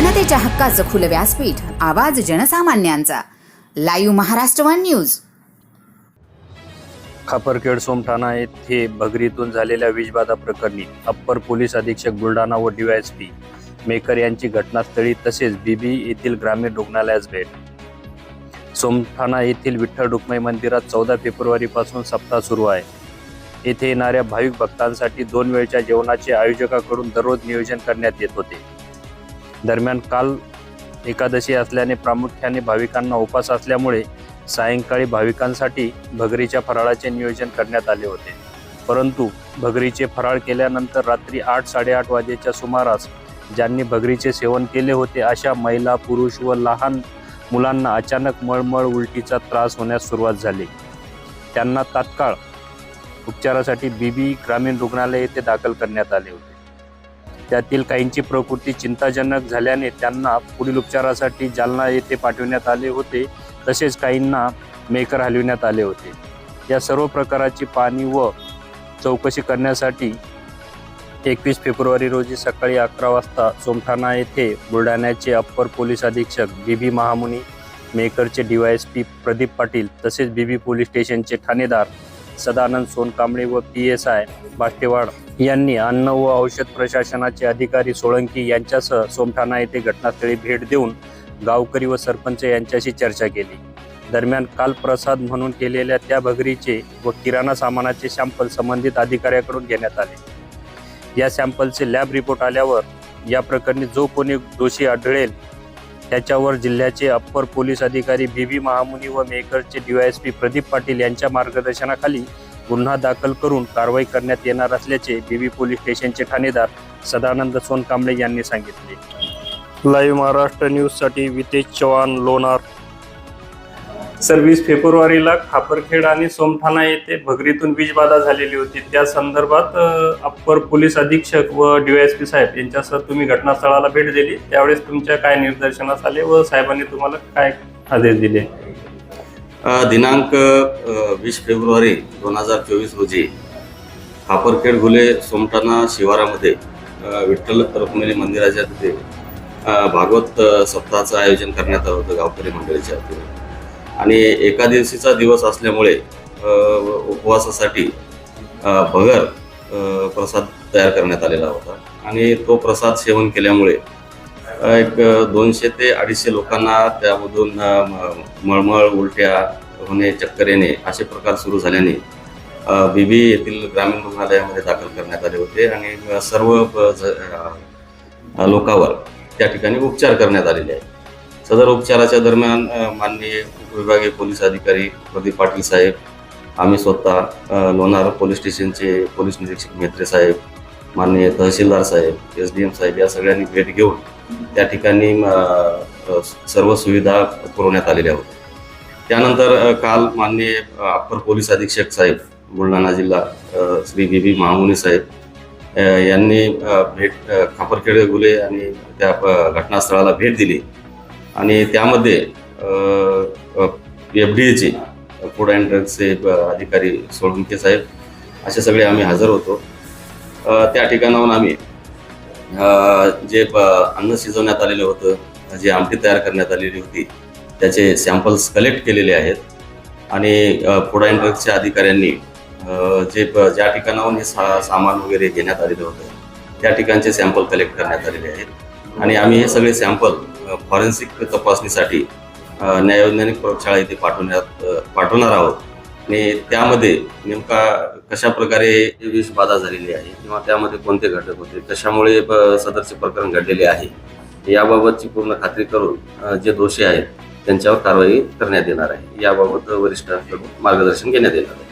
जनतेच्या हक्काचं खुलं व्यासपीठ आवाज जनसामान्यांचा. Live Maharashtra one news. Khaparkhed Somthana येथे भगरीतून झालेल्या वीजबाधा प्रकरणी अप्पर पोलीस अधीक्षक बुलढाणा व डीवायएसपी मेकर यांची घटनास्थळी तसेच बीबी येथील ग्रामीण रुग्णालयास भेट. सोमठाणा येथील विठ्ठल रुक्माई मंदिरात चौदा फेब्रुवारीपासून सप्ताह सुरू आहे. येथे येणाऱ्या भाविक भक्तांसाठी दोन वेळच्या जेवणाचे आयोजकाकडून दररोज नियोजन करण्यात येत होते. दरम्यान काल एकादशी असल्याने प्रामुख्याने भाविकांना उपास असल्यामुळे सायंकाळी भाविकांसाठी भगरीच्या फराळाचे नियोजन करण्यात आले होते. परंतु भगरीचे फराळ केल्यानंतर रात्री आठ साडेआठ वाजेच्या सुमारास ज्यांनी भगरीचे सेवन केले होते अशा महिला पुरुष व लहान मुलांना अचानक मळमळ उलटीचा त्रास होण्यास सुरुवात झाली. त्यांना तात्काळ उपचारासाठी बीबी ग्रामीण रुग्णालय येथे दाखल करण्यात आले होते. त्यातील काहींची प्रकृती चिंताजनक झाल्याने त्यांना पुढील उपचारासाठी जालना येथे पाठविण्यात आले होते. तसेच काहींना मेकर हलविण्यात आले होते. या सर्व प्रकाराची पाहणी व चौकशी करण्यासाठी एकवीस फेब्रुवारी रोजी सकाळी अकरा वाजता सोमठाणा येथे बुलढाण्याचे अप्पर पोलीस अधीक्षक B B Mahamuni मेकरचे D Y S P Pradeep Patil तसेच बी बी पोलीस स्टेशनचे ठाणेदार सदानंद सोनकांबळे व पी एस आय बाष्टेवाड यांनी अन्न व औषध प्रशासनाचे अधिकारी सोळंकी यांच्यासह सोमठाणा येथे घटनास्थळी भेट देऊन गावकरी व सरपंच यांच्याशी चर्चा केली. दरम्यान काल प्रसाद म्हणून केलेल्या त्या भगरीचे व किराणा सामानाचे सॅम्पल संबंधित अधिकाऱ्याकडून घेण्यात आले. या सॅम्पलचे लॅब रिपोर्ट आल्यावर या प्रकरणी जो कोणी दोषी आढळेल त्याच्यावर जिल्ह्याचे अप्पर पोलीस अधिकारी बी बी महामुनी व मेकरचे डीवायएसपी प्रदीप पाटील यांच्या मार्गदर्शनाखाली गुन्हा दाखल करून कारवाई करण्यात येणार असल्याचे बीबी पोलीस स्टेशनचे ठाणेदार सदानंद सोनकांबळे यांनी सांगितले. लाईव्ह महाराष्ट्र न्यूजसाठी वितेश चव्हाण लोणार. सव्वीस फेब्रुवारीला खापरखेड आणि सोमठाणा येथे भगरीतून वीजबाधा झालेली होती. त्या संदर्भात अप्पर पोलीस अधीक्षक व डीवायएसपी साहेब यांच्यासह तुम्ही घटनास्थळाला भेट दिली. त्यावेळेस तुमच्या काय निदर्शनास आले व साहेबांनी तुम्हाला काय आदेश दिले? दिनांक वीस फेब्रुवारी दोन हजार चोवीस रोजी खापरखेड घुले सोमठाणा शिवारामध्ये विठ्ठल रुक्मिणी मंदिराच्या तिथे भागवत सप्ताहाचं आयोजन करण्यात आलं होतं गावकरी मंडळीच्या वतीने. आणि एका दिवशीचा दिवस असल्यामुळे उपवासासाठी भगर प्रसाद तयार करण्यात आलेला होता. आणि तो प्रसाद सेवन केल्यामुळे एक दोनशे ते अडीचशे लोकांना त्यामधून म- मळमळ उलट्या होणे चक्कर येणे असे प्रकार सुरू झाल्याने बीबी येथील ग्रामीण रुग्णालयामध्ये दाखल करण्यात आले होते आणि सर्व ब- लोकांवर त्या ठिकाणी उपचार करण्यात आलेले आहेत. सदर उपचाराच्या दरम्यान माननीय उपविभागीय पोलीस अधिकारी प्रदीप पाटील साहेब आम्ही स्वतः लोणार पोलीस स्टेशनचे पोलीस निरीक्षक मेत्रे साहेब माननीय तहसीलदार साहेब एस डी एम साहेब या सगळ्यांनी भेट घेऊन त्या ठिकाणी सर्व सुविधा पुरवण्यात आलेल्या होत्या. त्यानंतर काल माननीय अप्पर पोलीस अधीक्षक साहेब बुलढाणा जिल्हा श्री बी बी महामुनी साहेब यांनी भेट खापरखेडे खापरखेड गुले आणि त्या घटनास्थळाला भेट दिली. आणि त्यामध्ये एफ डी एचे फूड अँड ड्रग्सचे अधिकारी सोळंके साहेब असे सगळे आम्ही हजर होतो. त्या ठिकाणाहून आम्ही जे अन्न शिजवण्यात आलेलं होतं जी आमटी तयार करण्यात आलेली होती त्याचे सॅम्पल्स कलेक्ट केलेले आहेत. आणि फूड अँड ड्रग्सच्या अधिकाऱ्यांनी जे ज्या ठिकाणाहून हे सा सामान वगैरे घेण्यात आलेलं होतं त्या ठिकाणचे सॅम्पल कलेक्ट करण्यात आलेले आहेत. आणि आम्ही हे सगळे सॅम्पल फॉरेन्सिक तपासणीसाठी न्यायवैज्ञानिक प्रयोगशाळा इथे पाठवण्यात पाठवणार आहोत. आणि त्यामध्ये नेमका कशा प्रकारे विष बाधा झालेली आहे किंवा त्यामध्ये कोणते घटक होते कशामुळे सदरचे प्रकरण घडलेले आहे याबाबतची पूर्ण खात्री करून जे दोषी आहेत त्यांच्यावर कारवाई करण्यात येणार आहे. याबाबत वरिष्ठांकडून मार्गदर्शन घेण्यात येणार आहे.